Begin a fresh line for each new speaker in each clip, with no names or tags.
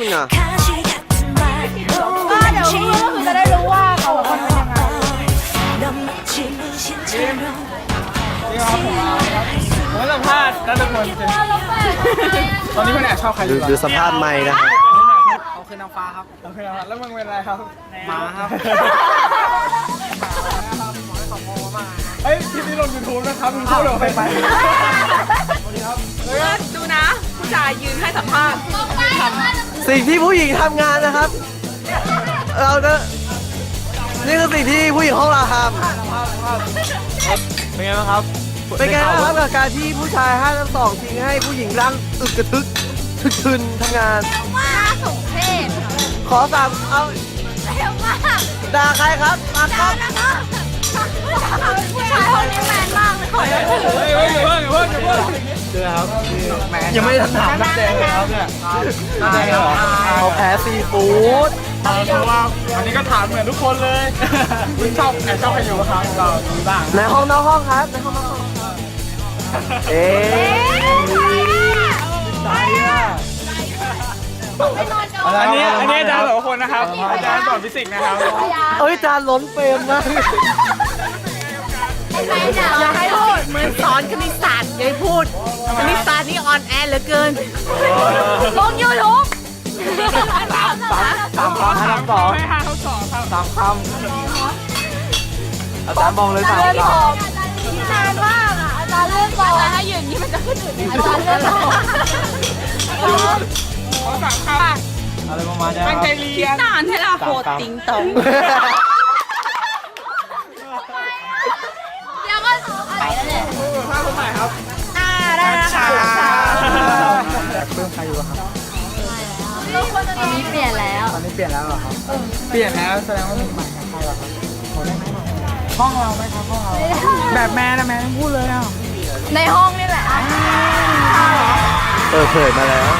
นึ
ก็เดี๋ยวคือนก็คือจะได้รู้ว่าเขาเป็เป็นยังไง
นี่ครับผมผมสัมภาษณ์แล้ทุกคนตอนนี้พี่แหนชอบใครอ
ดู
ยู่
ดูสัมภาษณ์ใหม่นะ
เขาคือนางฟ้าครับโอเคงฟ้าแล้วมึงเป็นอะไรครับหมาครับเฮ้ยที่นี้ลงยูทูบนะครับมึงเข้าเร็วไปไหม
ดูนะ ผู้ชายยืนให้สัมภาษณ์
สิ่งที่ผู้หญิงทำงานนะครับ เราจะนี่คือสิ่งที่ผู้หญิงของเราท
เป็นไงบ้างครับำ
เป็นไงบ้างครับกับการที่ผู้ชายห้าทั้งสองทิ้งให้ผู้หญิงร่างอึกกระทึกทึกทึนทำงาน
ว่าสมเพศ
ขอสามเอา
เร็วมาก
ด่าใครครับมาครับ
ผู้ชายคนนี้แมนมากเลยขอยกมือ
เฮ้ยเฮ้ยอย่าเพิ่งอย่าเพิ่งอย่าเพิ่ง เจอครับยังไม่ทันถามนักแสดงเลยครับเนี่ยนักแสดงเหรอ
เขาแพ้ซีฟู้ด
เพราะว่าวันนี้ก็ถามเหมือนทุกคนเลยคุณชอบแอบชอบใครอยู่ครับเรามีบ้าง
ในห้องนอกห้องครับในห้องนอกห้องเอ๊ะ
อันนี้อันนี้อาจารย์สองคนนะครับอาจารย์สอนฟิสิกส์นะครับ
เอ้ยจานล้นเฟรมมาก
อย่าให้พูดเหมือนสอนคณิตศาสตร์อย่าให้พูดคณิตศาสตร์นี่ออนแอร์เหลือเกินลงยูทูบ
สามสามคำสามสองให้ห้าเขาสองครับสามค
อาจารย์มองเลยสาม
เลื่อน
ค
สอบที่นานมากอะอาจารย์เลื่อนสอบอาจารย์ถ้ายืนอย่างนี้มันจะขึ้นอื่นอาจารย์เลื่อนสอบำ
ขอสามคำอะไรประมาณนี้ตั้งใจเรียน
นานให้เราโคตรติงตอง เพิ่
มใครอยู่ครับ
ตอนนี้เปลี่ยนแล้ว
ตอนนี้เปลี่ยนแล้วเหรอครับ เปลี่ยนแล้วแสดงว่ามีใหม่ครับใครเหรอครับขอได้ไหมห้องเราไหมครับห้องเรา แบบแม่นะแม่ต้องพูดเลยอะ
ในห้องนี่แหละ
เปิดเผยมาแล้ว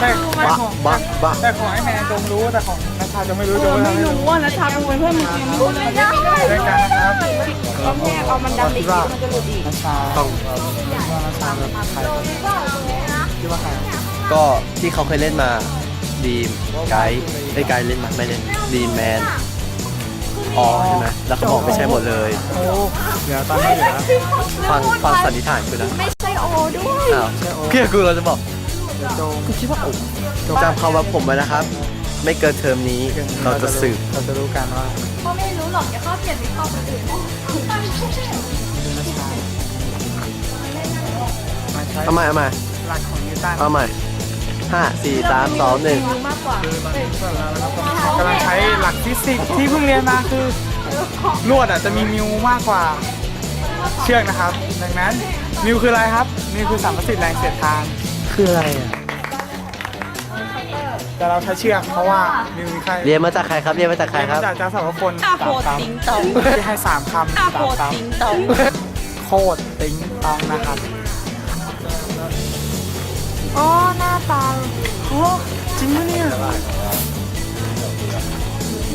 แต่แต่
บัก
ของ
บักบัก
แต่ของไอ้แมนจงรู้แต่ของนัชชาจะไม่รู้จะไม่รู้
ว่านะชาเป็นเพื่อนมึงจริงพูดไม่ได้
ด้วยกันนะครับ
ต้องแยกเอามันดำอีกมันจะหลุดอีก
นัชชา
ต้อง
ว่านัชชาแบบใครคิดว่าใคร
ก็ที่เขาเคยเล่นมาดีมไกด์ไอ้ยไกด์เล่นมาไม่เล่นดีมแมนอ๋อใช่ไหมแล้วเขาบอกไม่ใช่หมดเลย
โอ้เหลือตอนนี้เหลือ
ฟังฟังสันนิษฐานคือนะ
ไม่ใช่โอด้วย
อ้าวเพื่อนกูเราจะบอก
โจง
กูคิดว่าโอ้จำคำว่าผมไว้นะครับ ไม่เกินเทอมนี้เราจะสืบ
เราจะรู้กันว่า
เขาไม่รู้หรอกอย่าเข้าเปลี่ยนวิเคราะห์คนอื่น
เอาใหม่เอาใหม่
หลักของนิวตัน
เอาใหม่ห้าสี่สามสองหนึ่ง
มากกว่า
กำลังใช้หลักฟิสิกส์ที่เพิ่งเรียนมาคือลวดอะจะมีมิวมากกว่าเชือกนะครับ ดังนั้นมิวคืออะไรครับมิวคือสัมประสิทธิ์แรงเสียดทาน
คืออะไรอะ
แต่เราใช้เชือกเพราะว่ามิวมีใคร
เรียนมาจากใครครับเรียนมาจากใคร
เรียน
ครั
มา
บ
จากอาจารย์สาวคน
อาโคตรติงตอง
ที่ให้สามคำ
อา
สา
โค
ม
ตร
ค
ติงตองำ
โคตรติ้งตองนะครับ
อ๋อหน้าตา
โอ้จริงไหมเนี่ย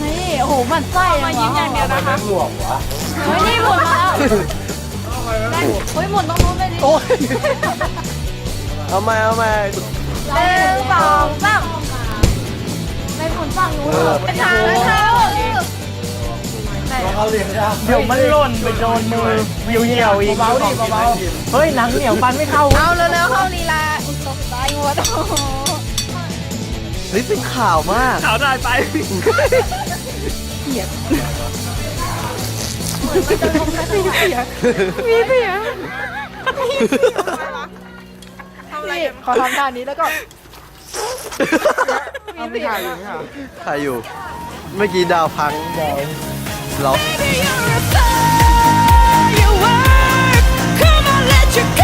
นี่โอ้โหมันไส้มายิ้มอย่างเดียวนะคะ
หลวมวะ
เฮ้ยนี่หมดแล้วเฮ้ยหมดต้องรู้เลยดิ
โอ้ยเอาใหม่เอาใหม่
หนึ่งสองสามไปหมุนฝั่งนู้นเป็นทางแล้ว เท้า
เดี๋ยวมันหล่นไปโดนมือวิวเหี่ยวอีกเบาดิเบาเฮ้ยหนังเหนียวฟันไม่เข้า
เอาเร็วๆเข้าลีลาตกใจหมด
เฮ้ยเป็นข่าวมาก
ขาวได้ไป
มีเสียงนี่ขอทำท่านี้แล้วก็
เอาไม่ถ่ายอยู่ไม่ถ่าย
ถ่ายอยู่ เมื่อกี้ดาวพังดาว come on
let you go